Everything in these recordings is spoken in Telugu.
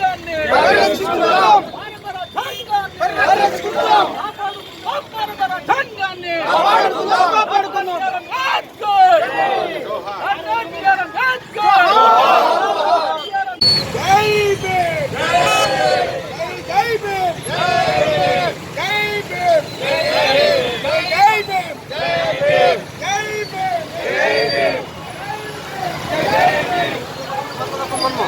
రాజ్యాన్ని పరిరక్షిస్తున్నాం. భారత రాజ్యాన్ని పరిరక్షిస్తున్నాం భారత రాజ్యాన్ని కాపాడుకుందాం. కాపాడుకుందాం. లెట్స్ గో లెట్స్ గో జై బే జై జై బే జై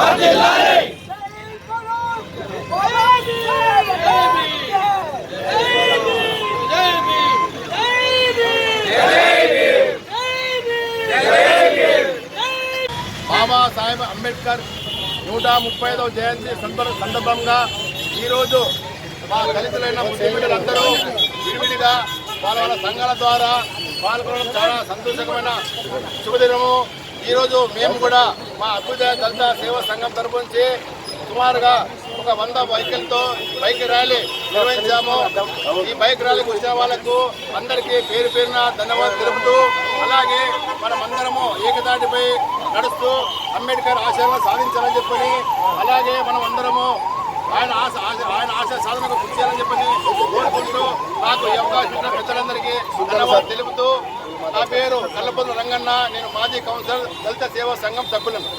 Vamos lá! బాబాసాహెబ్ అంబేద్కర్ నూట ముప్పై ఐదవ జయంతి సందర్భంగా ఈరోజు మా దళితులైన ముస్లిం బిడ్డలందరూ విడివిడిగా వాళ్ళ వాళ్ళ సంఘాల ద్వారా పాల్గొనడం చాలా సంతోషకమైన శుభదినము. ఈరోజు మేము కూడా మా అభ్యుదయ దళిత సేవా సంఘం తరపు నుంచి సుమారుగా ఒక వంద బైకులతో బైక్ ర్యాలీ నిర్వహించాము. ఈ బైక్ ర్యాలీకి వచ్చిన వాళ్ళకు అందరికీ పేరు పేరున ధన్యవాదాలు తెలుపుతూ అలాగే మనమందరం ఏకదాటిపై నడుస్తూ అంబేద్కర్ ఆశయాలను సాధించాలని చెప్పని అలాగే మనం అందరము ఆయన ఆశ ఆశ- ఆయన ఆశ సాధనకు కృషి చేయాలని చెప్పని కోరుకుంటూ నాకు ఈ అవకాశం ఇచ్చిన పెద్దలందరికీ ధన్యవాదాలు తెలుపుతూ నా పేరు కల్లపల్లి రంగన్న నేను మాజీ కౌన్సిలర్ దళిత సేవా సంఘం సభ్యులను.